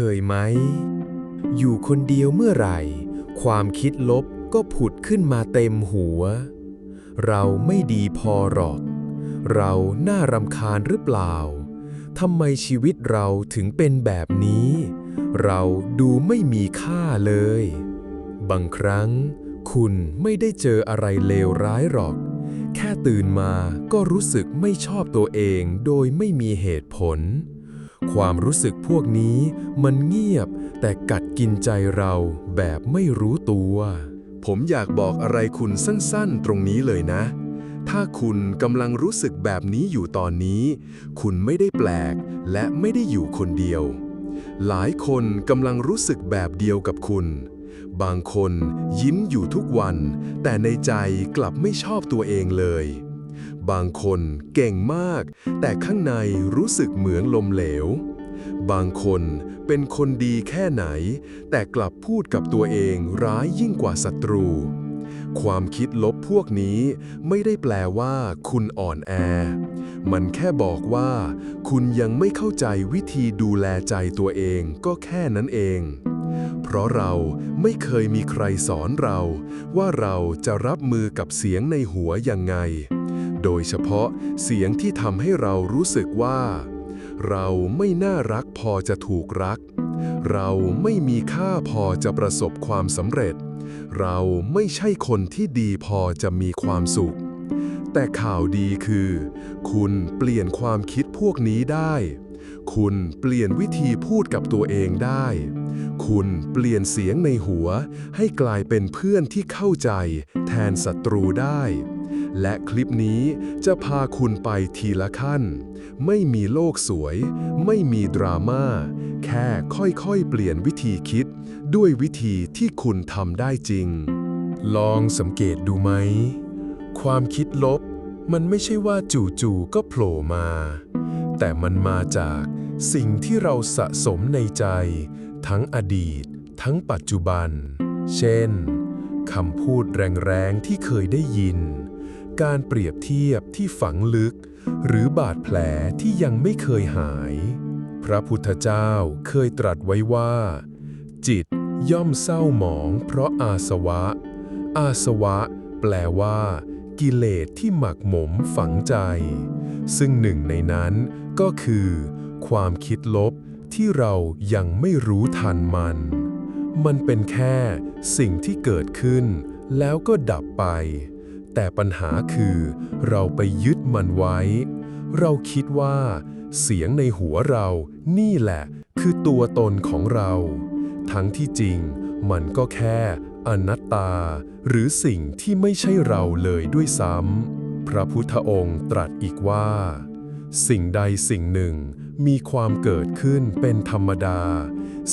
เคยไหม อยู่คนเดียวเมื่อไหร่ ความคิดลบก็ผุดขึ้นมาเต็มหัว เราไม่ดีพอหรอก เราน่ารำคาญหรือเปล่าทำไมชีวิตเราถึงเป็นแบบนี้ เราดูไม่มีค่าเลย บางครั้ง คุณไม่ได้เจออะไรเลวร้ายหรอก แค่ตื่นมาก็รู้สึกไม่ชอบตัวเองโดยไม่มีเหตุผล ความรู้สึกพวกนี้มันเงียบแต่กัดกินใจเราแบบไม่รู้ตัว ผมอยากบอกอะไรคุณสั้นๆตรงนี้เลยนะ ถ้าคุณกำลังรู้สึกแบบนี้อยู่ตอนนี้ คุณไม่ได้แปลกและไม่ได้อยู่คนเดียว หลายคนกำลังรู้สึกแบบเดียวกับคุณ บางคนยิ้มอยู่ทุกวัน แต่ในใจกลับไม่ชอบตัวเองเลย บางคนเก่งมาก แต่ข้างในรู้สึกเหมือนลมเหลว บางคนเป็นคนดีแค่ไหน แต่กลับพูดกับตัวเองร้ายยิ่งกว่าศัตรู ความคิดลบพวกนี้ไม่ได้แปลว่าคุณอ่อนแอ มันแค่บอกว่า คุณยังไม่เข้าใจวิธีดูแลใจตัวเองก็แค่นั้นเองเพราะเราไม่เคยมีใครสอนเรา ว่าเราจะรับมือกับเสียงในหัวยังไง โดยเฉพาะเสียงที่ทำให้เรารู้สึกว่า เราไม่น่ารักพอจะถูกรัก เราไม่มีค่าพอจะประสบความสำเร็จ เราไม่ใช่คนที่ดีพอจะมีความสุข แต่ข่าวดีคือ คุณเปลี่ยนความคิดพวกนี้ได้คุณเปลี่ยนวิธีพูดกับตัวเองได้ คุณเปลี่ยนเสียงในหัวให้กลายเป็นเพื่อนที่เข้าใจ แทนศัตรูได้ และคลิปนี้จะพาคุณไปทีละขั้น ไม่มีโลกสวย ไม่มีดราม่า แค่ค่อยๆ เปลี่ยนวิธีคิด ด้วยวิธีที่คุณทำได้จริง ลองสังเกตดูไหม ความคิดลบ มันไม่ใช่ว่าจู่ๆก็โผล่มา แต่มันมาจากสิ่งที่เราสะสมในใจ ทั้งอดีต ทั้งปัจจุบัน เช่นคำพูดแรงๆที่เคยได้ยิน การเปรียบเทียบที่ฝังลึก หรือบาดแผลที่ยังไม่เคยหาย พระพุทธเจ้าเคยตรัสไว้ว่า จิตย่อมเศร้าหมองเพราะอาสวะ อาสวะ แปลว่า กิเลสที่หมักหมมฝังใจ ซึ่งหนึ่งในนั้นก็คือ ความคิดลบที่เรายังไม่รู้ทันมัน มันเป็นแค่สิ่งที่เกิดขึ้นแล้วก็ดับไป แต่ปัญหาคือเราไปยึดมันไว้ เราคิดว่า เสียงในหัวเรานี่แหละ คือตัวตนของเรา ทั้งที่จริง มันก็แค่อนัตตา หรือสิ่งที่ไม่ใช่เราเลยด้วยซ้ำพระพุทธองค์ตรัสอีกว่า สิ่งใดสิ่งหนึ่งมีความเกิดขึ้นเป็นธรรมดา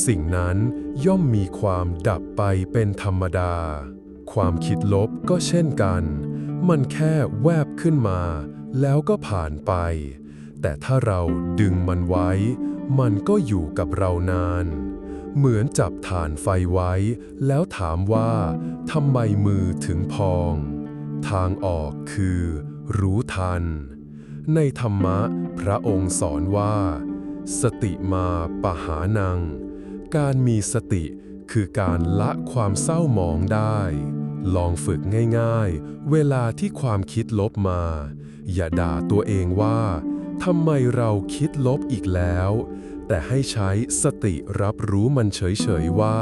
สิ่งนั้นย่อมมีความดับไปเป็นธรรมดา ความคิดลบก็เช่นกัน มันแค่แวบขึ้นมา แล้วก็ผ่านไป แต่ถ้าเราดึงมันไว้ มันก็อยู่กับเรานาน เหมือนจับฐานไฟไว้ แล้วถามว่าทำไมมือถึงพอง ทางออกคือ รู้ทัน ในธรรมะพระองค์สอนว่า สติมาปหานัง การมีสติคือการละความเศร้าหมองได้ ลองฝึกง่ายๆ เวลาที่ความคิดลบมา อย่าด่าตัวเองว่าทำไมเราคิดลบอีกแล้ว แต่ให้ใช้สติรับรู้มันเฉยๆว่า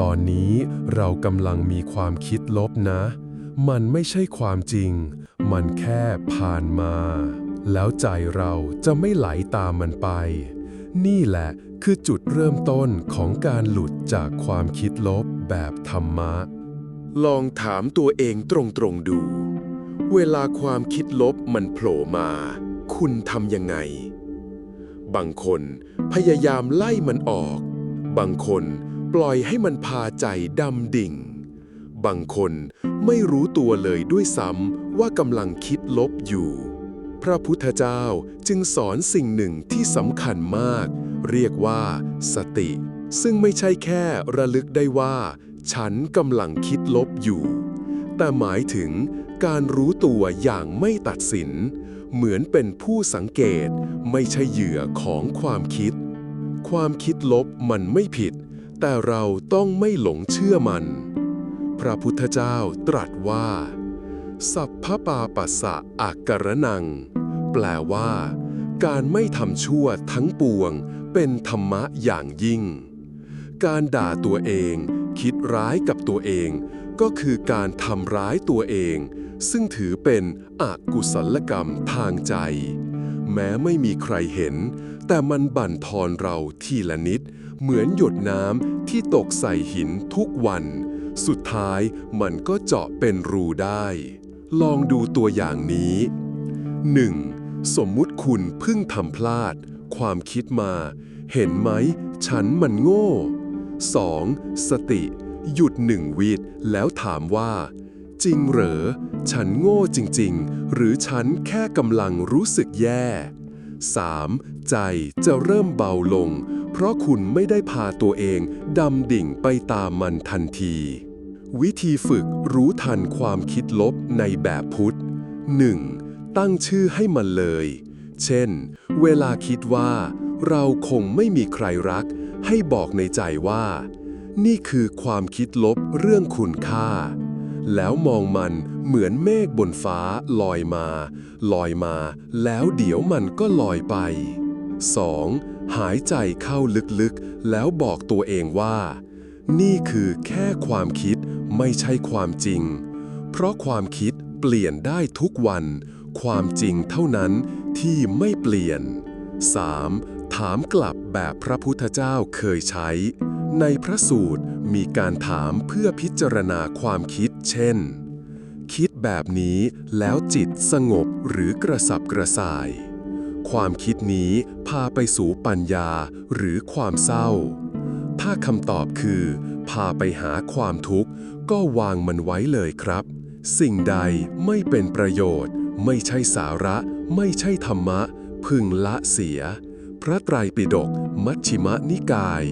ตอนนี้เรากำลังมีความคิดลบนะ มันไม่ใช่ความจริง มันแค่ผ่านมา แล้วใจเราจะไม่ไหลตามมันไป นี่แหละคือจุดเริ่มต้นของการหลุดจากความคิดลบแบบธรรมะ ลองถามตัวเองตรงๆดู เวลาความคิดลบมันโผล่มา คุณทำยังไง บางคนพยายามไล่มันออก บางคนปล่อยให้มันพาใจดำดิ่ง บางคนไม่รู้ตัวเลยด้วยซ้ำว่ากำลังคิดลบอยู่ พระพุทธเจ้าจึงสอนสิ่งหนึ่งที่สำคัญมาก เรียกว่า สติ ซึ่งไม่ใช่แค่ระลึกได้ว่า ฉันกำลังคิดลบอยู่ แต่หมายถึงการรู้ตัวอย่างไม่ตัดสิน เหมือนเป็นผู้สังเกตไม่ใช่เหยื่อของความคิด ความคิดลบมันไม่ผิด แต่เราต้องไม่หลงเชื่อมัน พระพุทธเจ้าตรัสว่า สัพพปาปัสสะอักกรนัง แปลว่า การไม่ทำชั่วทั้งปวงเป็นธรรมะอย่างยิ่ง การด่าตัวเอง คิดร้ายกับตัวเอง ก็คือการทำร้ายตัวเอง ซึ่งถือเป็นอกุศลกรรมทางใจ แม้ไม่มีใครเห็น แต่มันบั่นทอนเราทีละนิด เหมือนหยดน้ำที่ตกใส่หินทุกวัน สุดท้ายมันก็เจาะเป็นรูได้ ลองดูตัวอย่างนี้ 1. สมมุติคุณเพิ่งทำพลาด ความคิดมา เห็นไหม ฉันมันโง่ 2. สติ หยุดหนึ่งวิดแล้วถามว่า จริงเหรอ ฉันโง่จริง ๆ หรือฉันแค่กำลังรู้สึกแย่ 3. ใจจะเริ่มเบาลง เพราะคุณไม่ได้พาตัวเองดำดิ่งไปตามมันทันที วิธีฝึกรู้ทันความคิดลบในแบบพุทธ 1. ตั้งชื่อให้มันเลย เช่น เวลาคิดว่า เราคงไม่มีใครรัก ให้บอกในใจว่า นี่คือความคิดลบเรื่องคุณค่า แล้วมองมันเหมือนเมฆบนฟ้าลอยมา ลอยมา แล้วเดี๋ยวมันก็ลอยไป 2. หายใจเข้าลึกๆ แล้วบอกตัวเองว่า นี่คือแค่ความคิดไม่ใช่ความจริง เพราะความคิดเปลี่ยนได้ทุกวัน ความจริงเท่านั้นที่ไม่เปลี่ยน 3. ถามกลับแบบพระพุทธเจ้าเคยใช้ ในพระสูตรมีการถามเพื่อพิจารณาความคิด เช่น คิดแบบนี้แล้วจิตสงบหรือกระสับกระส่าย ความคิดนี้พาไปสู่ปัญญาหรือความเศร้า ถ้าคำตอบคือ พาไปหาความทุกข์ ก็วางมันไว้เลยครับ สิ่งใดไม่เป็นประโยชน์ ไม่ใช่สาระ ไม่ใช่ธรรมะ พึงละเสีย พระไตรปิฎกมัชฌิมะนิกาย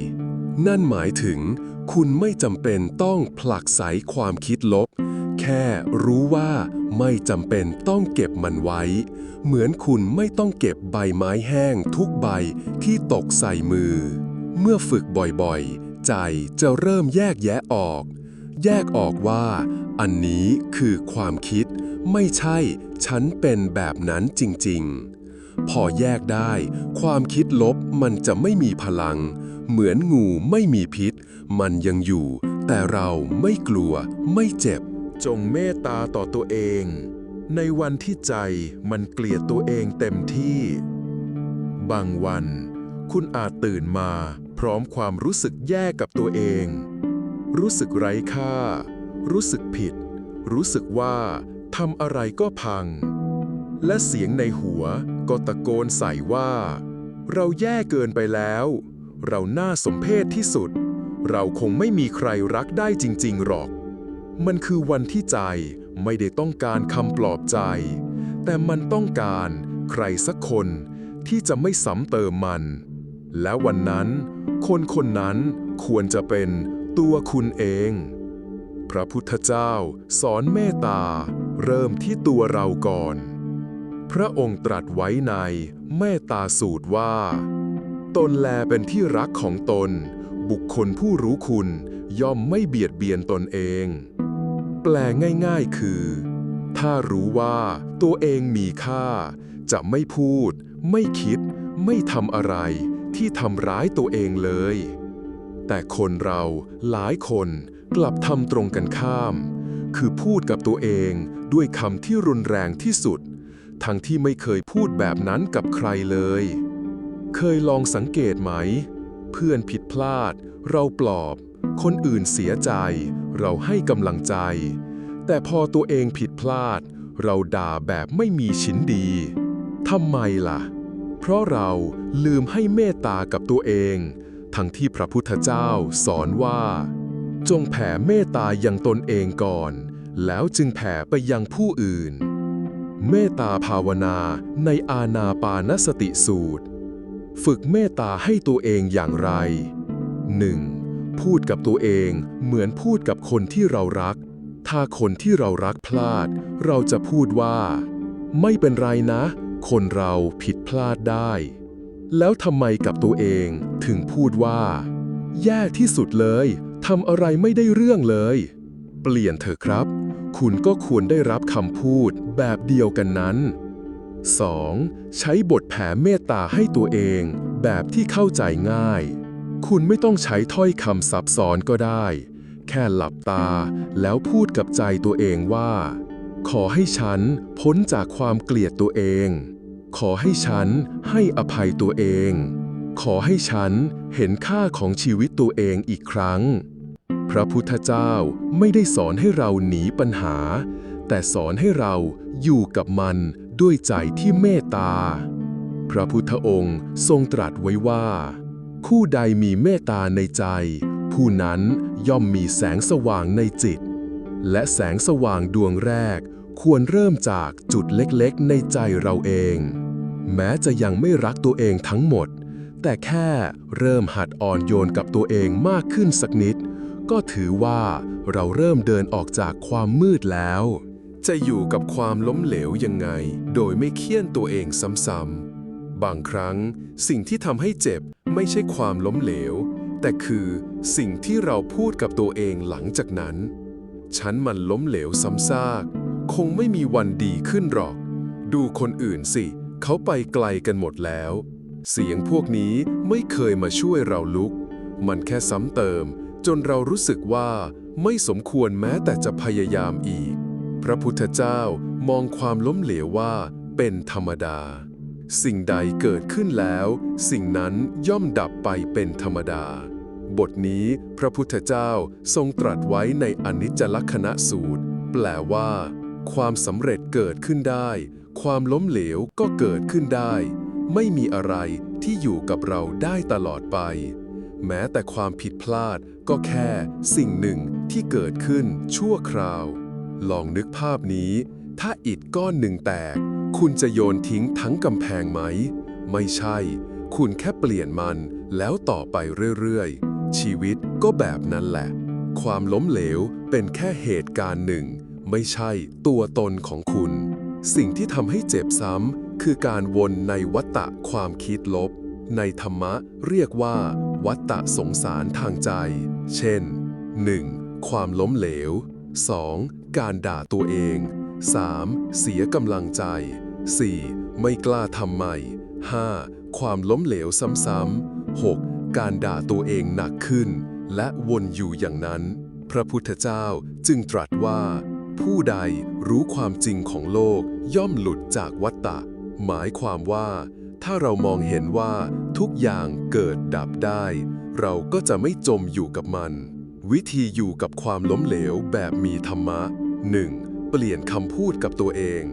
นั่นหมายถึง คุณไม่จำเป็นต้องผลักไสความคิดลบ แค่รู้ว่าไม่จำเป็นต้องเก็บมันไว้ เหมือนคุณไม่ต้องเก็บใบไม้แห้งทุกใบที่ตกใส่มือ เมื่อฝึกบ่อยๆ ใจจะเริ่มแยกแยะออก แยกออกว่า อันนี้คือความคิด ไม่ใช่ ฉันเป็นแบบนั้นจริง ๆ พอแยกได้ ความคิดลบมันจะไม่มีพลัง เหมือนงูไม่มีพิษ มันยังอยู่ แต่เราไม่กลัว ไม่เจ็บ จงเมตตาต่อตัวเอง ในวันที่ใจมันเกลียดตัวเองเต็มที่ บางวัน คุณอาจตื่นมาพร้อมความรู้สึกแย่กับตัวเอง รู้สึกไร้ค่า รู้สึกผิด รู้สึกว่าทำอะไรก็พัง และเสียงในหัว ก็ตะโกนใส่ว่า เราแย่เกินไปแล้ว เราน่าสมเพชที่สุด เราคงไม่มีใครรักได้จริง ๆ หรอก มันคือวันที่ใจไม่ได้ต้องการคำปลอบใจ แต่มันต้องการใครสักคนที่จะไม่ซ้ำเติมมัน และวันนั้น คนคนนั้นควรจะเป็นตัวคุณเอง พระพุทธเจ้าสอนเมตตา เริ่มที่ตัวเราก่อน พระองค์ตรัสไว้ในเมตตาสูตรว่า ตนแลเป็นที่รักของตน บุคคลผู้รู้คุณย่อมไม่เบียดเบียนตนเอง แปลง่ายๆคือ ถ้ารู้ว่าตัวเองมีค่า จะไม่พูด ไม่คิด ไม่ทำอะไร ที่ทำร้ายตัวเองเลย แต่คนเราหลายคนกลับทำตรงกันข้าม คือพูดกับตัวเองด้วยคำที่รุนแรงที่สุด ทั้งที่ไม่เคยพูดแบบนั้นกับใครเลย เคยลองสังเกตไหม เพื่อนผิดพลาด เราปลอบ คนอื่นเสียใจ เราให้กำลังใจ แต่พอตัวเองผิดพลาด เราด่าแบบไม่มีชิ้นดีทำไมล่ะ เพราะเราลืมให้เมตตากับตัวเอง ทั้งที่พระพุทธเจ้าสอนว่า จงแผ่เมตตายังตนเองก่อน แล้วจึงแผ่ไปยังผู้อื่น เมตตาภาวนาในอาณาปานสติสูตร ฝึกเมตตาให้ตัวเองอย่างไร 1. พูดกับตัวเองเหมือนพูดกับคนที่เรารัก ถ้าคนที่เรารักพลาด เราจะพูดว่า ไม่เป็นไรนะ คนเราผิดพลาดได้ แล้วทำไมกับตัวเองถึงพูดว่า แย่ที่สุดเลยทำอะไรไม่ได้เรื่องเลย เปลี่ยนเถอะครับ คุณก็ควรได้รับคำพูดแบบเดียวกันนั้น 2. ใช้บทแผ่เมตตาให้ตัวเองแบบที่เข้าใจง่าย คุณไม่ต้องใช้ถ้อยคำซับซ้อนก็ได้ แค่หลับตาแล้วพูดกับใจตัวเองว่า ขอให้ฉันพ้นจากความเกลียดตัวเอง ขอให้ฉันให้อภัยตัวเอง ขอให้ฉันเห็นค่าของชีวิตตัวเองอีกครั้ง พระพุทธเจ้าไม่ได้สอนให้เราหนีปัญหา แต่สอนให้เราอยู่กับมันด้วยใจที่เมตตา พระพุทธองค์ทรงตรัสไว้ว่าผู้ใดมีเมตตาในใจ ผู้นั้นย่อมมีแสงสว่างในจิต และแสงสว่างดวงแรกควรเริ่มจากจุดเล็กๆ ในใจเราเอง แม้จะยังไม่รักตัวเองทั้งหมด แต่แค่เริ่มหัดอ่อนโยนกับตัวเองมากขึ้นสักนิด ก็ถือว่าเราเริ่มเดินออกจากความมืดแล้ว จะอยู่กับความล้มเหลวยังไง โดยไม่เคี่ยนตัวเองซ้ำๆ บางครั้งสิ่งที่ทำให้เจ็บไม่ใช่ความล้มเหลว แต่คือสิ่งที่เราพูดกับตัวเองหลังจากนั้น ฉันมันล้มเหลวซ้ำซาก คงไม่มีวันดีขึ้นหรอก ดูคนอื่นสิ เขาไปไกลกันหมดแล้ว เสียงพวกนี้ไม่เคยมาช่วยเราลุก มันแค่ซ้ำเติม จนเรารู้สึกว่าไม่สมควรแม้แต่จะพยายามอีก พระพุทธเจ้ามองความล้มเหลวว่าเป็นธรรมดา สิ่งใดเกิดขึ้นแล้ว สิ่งนั้นย่อมดับไปเป็นธรรมดา บทนี้พระพุทธเจ้าทรงตรัสไว้ในอนิจจลักษณะสูตร แปลว่า ความสำเร็จเกิดขึ้นได้ ความล้มเหลวก็เกิดขึ้นได้ ไม่มีอะไรที่อยู่กับเราได้ตลอดไป แม้แต่ความผิดพลาดก็แค่สิ่งหนึ่งที่เกิดขึ้นชั่วคราว ลองนึกภาพนี้ ถ้าอิฐก้อนหนึ่งแตก คุณจะโยนทิ้งทั้งกำแพงไหม ไม่ใช่ คุณแค่เปลี่ยนมันแล้วต่อไปเรื่อยๆ ชีวิตก็แบบนั้นแหละ ความล้มเหลวเป็นแค่เหตุการณ์หนึ่ง ไม่ใช่ตัวตนของคุณ สิ่งที่ทำให้เจ็บซ้ำคือการวนในวัฏฏะความคิดลบ ในธรรมะเรียกว่า วัฏฏะสงสารทางใจ เช่น 1. ความล้มเหลว 2. การด่าตัวเอง 3. เสียกำลังใจ 4. ไม่กล้าทำใหม่ 5. ความล้มเหลวซ้ำๆ 6. การด่าตัวเองหนักขึ้น และวนอยู่อย่างนั้น พระพุทธเจ้าจึงตรัสว่า ผู้ใดรู้ความจริงของโลกย่อมหลุดจากวัฏฏะหมายความว่า ถ้าเรามองเห็นว่า ทุกอย่างเกิดดับได้ เราก็จะไม่จมอยู่กับมัน วิธีอยู่กับความล้มเหลวแบบมีธรรมะ 1. เปลี่ยนคำพูดกับตัวเอง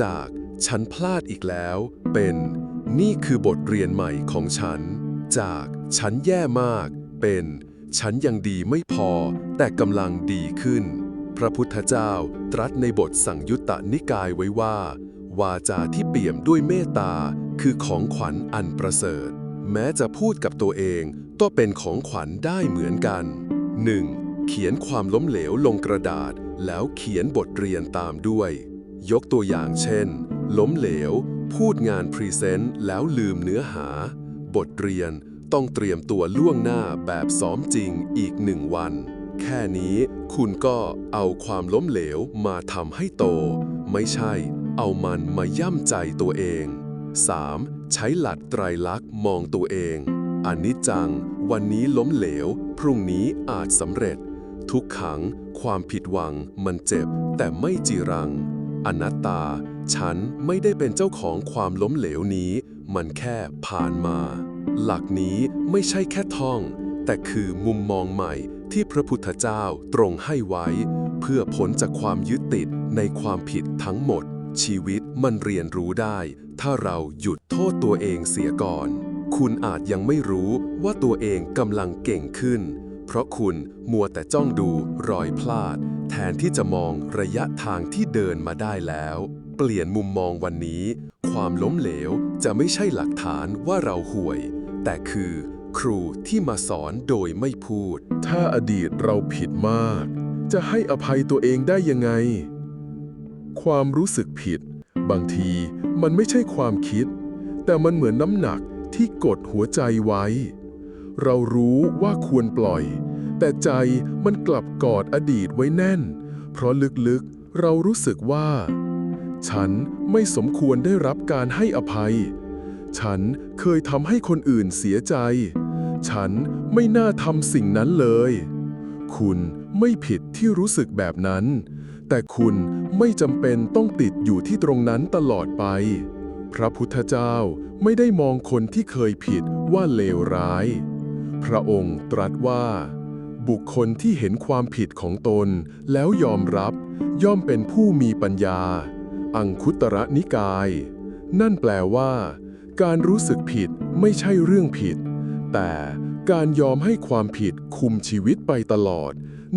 จากฉันพลาดอีกแล้ว เป็นนี่คือบทเรียนใหม่ของฉัน จากฉันแย่มาก เป็น ฉันยังดีไม่พอ แต่กำลังดีขึ้น พระพุทธเจ้าตรัสในบทสั่งยุตตนิกายไว้ว่า วาจาที่เปี่ยมด้วยเมตตาคือของขวัญอันประเสริฐ แม้จะพูดกับตัวเองก็เป็นของขวัญได้เหมือนกัน 1. เขียนความล้มเหลวลงกระดาษ แล้วเขียนบทเรียนตามด้วย ยกตัวอย่างเช่น ล้มเหลว พูดงานพรีเซนต์แล้วลืมเนื้อหา บทเรียนต้องเตรียมตัวล่วงหน้าแบบซ้อมจริงอีกหนึ่งวัน แค่นี้คุณก็เอาความล้มเหลวมาทำให้โต ไม่ใช่เอามันมาย่ำใจตัวเอง 3. ใช้หลักไตรลักษณ์มองตัวเองอนิจจัง วันนี้ล้มเหลว พรุ่งนี้อาจสำเร็จ ทุกขัง ความผิดหวัง มันเจ็บ แต่ไม่จีรัง อนัตตา ฉันไม่ได้เป็นเจ้าของความล้มเหลวนี้ มันแค่ผ่านมา หลักนี้ไม่ใช่แค่ท่อง แต่คือมุมมองใหม่ที่พระพุทธเจ้าตรงให้ไว้ เพื่อพ้นจากความยึดติดในความผิดทั้งหมด ชีวิตมันเรียนรู้ได้ ถ้าเราหยุดโทษตัวเองเสียก่อน คุณอาจยังไม่รู้ว่าตัวเองกำลังเก่งขึ้น เพราะคุณมัวแต่จ้องดูรอยพลาด แทนที่จะมองระยะทางที่เดินมาได้แล้ว เปลี่ยนมุมมองวันนี้ ความล้มเหลวจะไม่ใช่หลักฐานว่าเราห่วย แต่คือครูที่มาสอนโดยไม่พูด ถ้าอดีตเราผิดมาก จะให้อภัยตัวเองได้ยังไง ความรู้สึกผิด บางทีมันไม่ใช่ความคิด แต่มันเหมือนน้ำหนักที่กดหัวใจไว้ เรารู้ว่าควรปล่อย แต่ใจมันกลับกอดอดีตไว้แน่น เพราะลึกๆเรารู้สึกว่า ฉันไม่สมควรได้รับการให้อภัย ฉันเคยทำให้คนอื่นเสียใจ ฉันไม่น่าทำสิ่งนั้นเลย คุณไม่ผิดที่รู้สึกแบบนั้น แต่คุณไม่จำเป็นต้องติดอยู่ที่ตรงนั้นตลอดไป พระพุทธเจ้าไม่ได้มองคนที่เคยผิดว่าเลวร้าย พระองค์ตรัสว่า บุคคลที่เห็นความผิดของตนแล้วยอมรับย่อมเป็นผู้มีปัญญา อังคุตระนิกาย นั่นแปลว่า การรู้สึกผิดไม่ใช่เรื่องผิด แต่การยอมให้ความผิดคุมชีวิตไปตลอด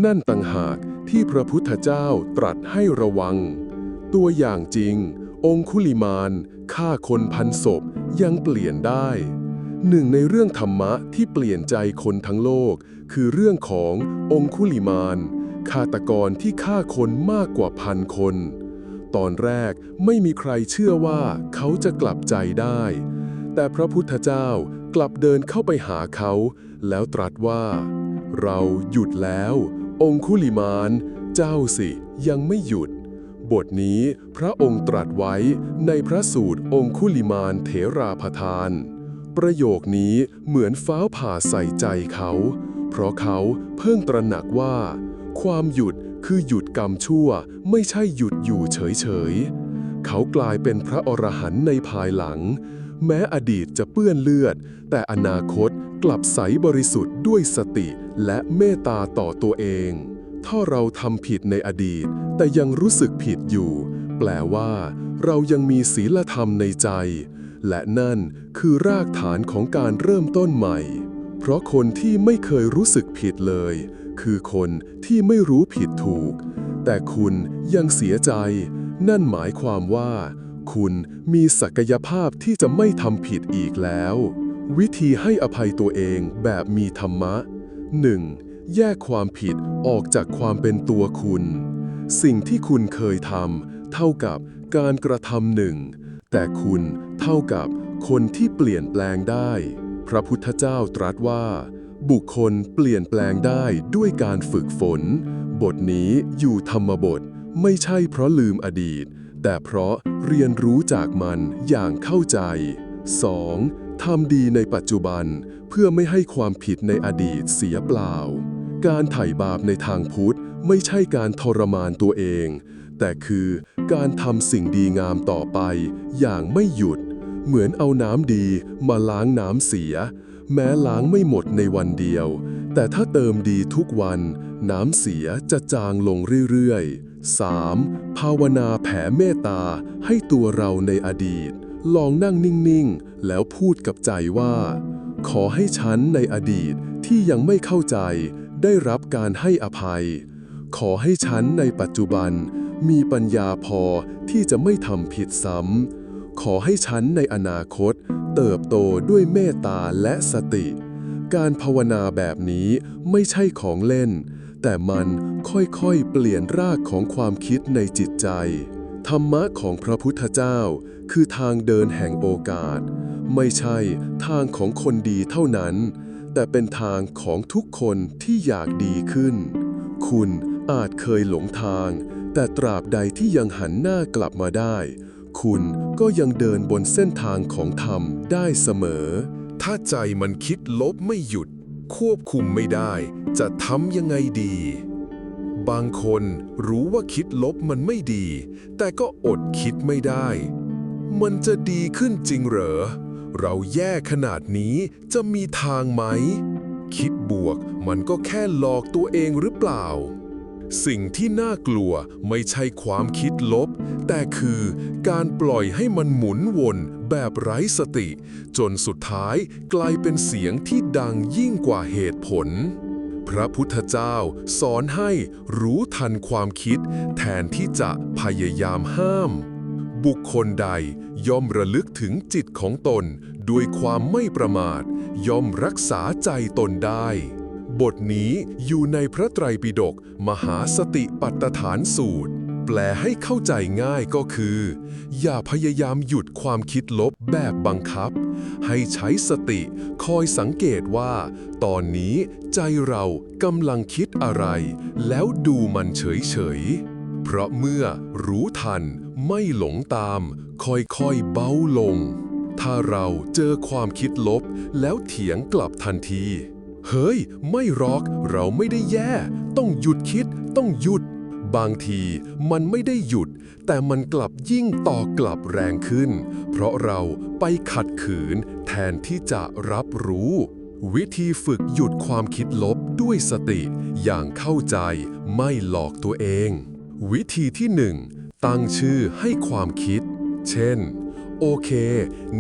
นั่นต่างหาก ที่พระพุทธเจ้าตรัสให้ระวัง ตัวอย่างจริง องคุลิมานฆ่าคนพันศพยังเปลี่ยนได้ หนึ่งในเรื่องธรรมะที่เปลี่ยนใจคนทั้งโลก คือเรื่องขององคุลิมานฆาตกรที่ฆ่าคนมากกว่าพันคน ตอนแรกไม่มีใครเชื่อว่าเขาจะกลับใจได้ แต่พระพุทธเจ้ากลับเดินเข้าไปหาเขา แล้วตรัสว่า เราหยุดแล้ว องคุลิมานเจ้าสิยังไม่หยุด บทนี้พระองค์ตรัสไว้ในพระสูตรองคุลิมานเถราพทาน ประโยคนี้เหมือนฟ้าผ่าใส่ใจเขา เพราะเขาเพิ่งตระหนักว่า ความหยุดคือหยุดกรรมชั่วไม่ใช่หยุดอยู่เฉยๆ เขากลายเป็นพระอรหันต์ในภายหลัง แม้อดีตจะเปื้อนเลือด แต่อนาคต กลับใสบริสุทธิ์ด้วยสติและเมตตาต่อตัวเอง ถ้าเราทำผิดในอดีต แต่ยังรู้สึกผิดอยู่ แปลว่า เรายังมีศีลธรรมในใจ และนั่นคือรากฐานของการเริ่มต้นใหม่ เพราะคนที่ไม่เคยรู้สึกผิดเลย คือคนที่ไม่รู้ผิดถูก แต่คุณยังเสียใจ นั่นหมายความว่า คุณมีศักยภาพที่จะไม่ทำผิดอีกแล้ว วิธีให้อภัยตัวเองแบบมีธรรมะ 1. แยกความผิดออกจากความเป็นตัวคุณ สิ่งที่คุณเคยทำเท่ากับการกระทำหนึ่ง แต่คุณเท่ากับคนที่เปลี่ยนแปลงได้ พระพุทธเจ้าตรัสว่า บุคคลเปลี่ยนแปลงได้ด้วยการฝึกฝน บทนี้อยู่ธรรมบท ไม่ใช่เพราะลืมอดีต แต่เพราะเรียนรู้จากมันอย่างเข้าใจ 2. ทำดีในปัจจุบันเพื่อไม่ให้ความผิดในอดีตเสียเปล่า การไถ่บาปในทางพุทธไม่ใช่การทรมานตัวเอง แต่คือการทำสิ่งดีงามต่อไป อย่างไม่หยุด เหมือนเอาน้ำดีมาล้างน้ำเสีย แม้ล้างไม่หมดในวันเดียว แต่ถ้าเติมดีทุกวัน น้ำเสียจะจางลงเรื่อยๆ 3. ภาวนาแผ่เมตตาให้ตัวเราในอดีต ลองนั่งนิ่งๆ แล้วพูดกับใจว่า ขอให้ฉันในอดีตที่ยังไม่เข้าใจ ได้รับการให้อภัย ขอให้ฉันในปัจจุบัน มีปัญญาพอที่จะไม่ทำผิดซ้ำ ขอให้ฉันในอนาคต เติบโตด้วยเมตตาและสติ การภาวนาแบบนี้ไม่ใช่ของเล่น แต่มันค่อยๆ เปลี่ยนรากของความคิดในจิตใจ ธรรมะของพระพุทธเจ้า คือทางเดินแห่งโอกาส ไม่ใช่ทางของคนดีเท่านั้น แต่เป็นทางของทุกคนที่อยากดีขึ้น คุณอาจเคยหลงทาง แต่ตราบใดที่ยังหันหน้ากลับมาได้ คุณก็ยังเดินบนเส้นทางของธรรมได้เสมอ ถ้าใจมันคิดลบไม่หยุด ควบคุมไม่ได้ จะทำยังไงดี บางคนรู้ว่าคิดลบมันไม่ดี แต่ก็อดคิดไม่ได้ มันจะดีขึ้นจริงเหรอ เราแย่ขนาดนี้จะมีทางไหม คิดบวกมันก็แค่หลอกตัวเองหรือเปล่า สิ่งที่น่ากลัวไม่ใช่ความคิดลบ แต่คือการปล่อยให้มันหมุนวนแบบไร้สติ จนสุดท้ายกลายเป็นเสียงที่ดังยิ่งกว่าเหตุผล ระพุทธเจ้าสอนให้รู้ทันความคิด แทนที่จะพยายามห้าม บุคคลใดย่อมระลึกถึงจิตของตนด้วยความไม่ประมาท ย่อมรักษาใจตนได้ บทนี้อยู่ในพระไตรปิฎกมหาสติปัฏฐานสูตร แปลให้เข้าใจง่ายก็คือ อย่าพยายามหยุดความคิดลบแบบบังคับ ให้ใช้สติคอยสังเกตว่า ตอนนี้ใจเรากำลังคิดอะไร แล้วดูมันเฉยๆ เพราะเมื่อรู้ทันไม่หลงตาม ค่อยๆเบาลง ถ้าเราเจอความคิดลบแล้วเถียงกลับทันที เฮ้ย ไม่รอก เราไม่ได้แย่ ต้องหยุดคิด ต้องหยุด บางทีมันไม่ได้หยุด แต่มันกลับยิ่งต่อกลับแรงขึ้น เพราะเราไปขัดขืนแทนที่จะรับรู้ วิธีฝึกหยุดความคิดลบด้วยสติ อย่างเข้าใจไม่หลอกตัวเอง วิธีที่หนึ่งตั้งชื่อให้ความคิด เช่น โอเค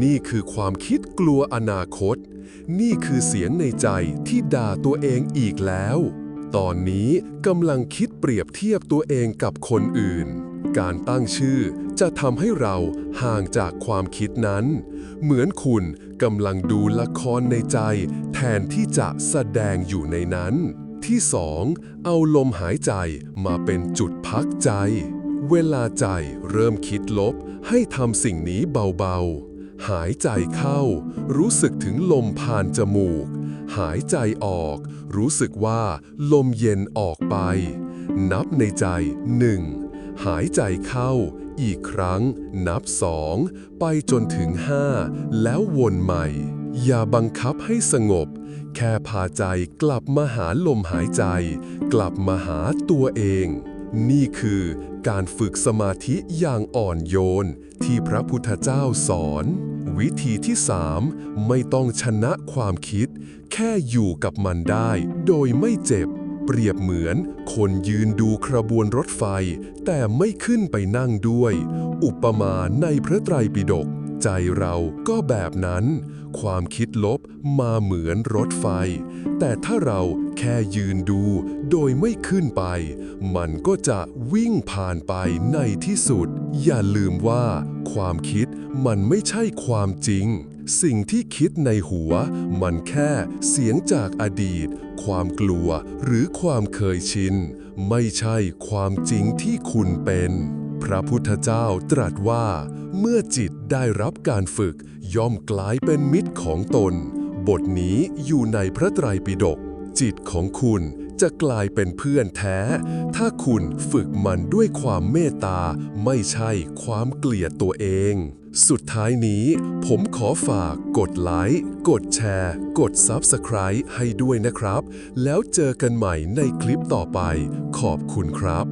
นี่คือความคิดกลัวอนาคต นี่คือเสียงในใจที่ด่าตัวเองอีกแล้ว ตอนนี้กำลังคิดเปรียบเทียบตัวเองกับคนอื่น การตั้งชื่อจะทำให้เราห่างจากความคิดนั้น เหมือนคุณกำลังดูละครในใจ แทนที่จะแสดงอยู่ในนั้น ที่สองเอาลมหายใจมาเป็นจุดพักใจ เวลาใจเริ่มคิดลบให้ทำสิ่งนี้เบาๆ หายใจเข้า รู้สึกถึงลมผ่านจมูก หายใจออก รู้สึกว่าลมเย็นออกไป นับในใจหนึ่งหายใจเข้า อีกครั้ง นับสองไปจนถึงห้าแล้ววนใหม่ อย่าบังคับให้สงบ แค่พาใจกลับมาหาลมหายใจ กลับมาหาตัวเอง นี่คือการฝึกสมาธิอย่างอ่อนโยน ที่พระพุทธเจ้าสอน วิธีที่สามไม่ต้องชนะความคิด แค่อยู่กับมันได้โดยไม่เจ็บ เปรียบเหมือนคนยืนดูขบวนรถไฟ แต่ไม่ขึ้นไปนั่งด้วย อุปมาในพระไตรปิฎกใจเราก็แบบนั้น ความคิดลบมาเหมือนรถไฟ แต่ถ้าเราแค่ยืนดูโดยไม่ขึ้นไป มันก็จะวิ่งผ่านไปในที่สุด อย่าลืมว่า ความคิดมันไม่ใช่ความจริง สิ่งที่คิดในหัว มันแค่เสียงจากอดีต ความกลัวหรือความเคยชิน ไม่ใช่ความจริงที่คุณเป็น พระพุทธเจ้าตรัสว่า เมื่อจิตได้รับการฝึก ย่อมกลายเป็นมิตรของตน บทนี้อยู่ในพระไตรปิฎกจิตของคุณจะกลายเป็นเพื่อนแท้ ถ้าคุณฝึกมันด้วยความเมตตา ไม่ใช่ความเกลียดตัวเอง สุดท้ายนี้ผมขอฝากกดไลค์ กดแชร์ กด Subscribe ให้ด้วยนะครับ แล้วเจอกันใหม่ในคลิปต่อไป ขอบคุณครับ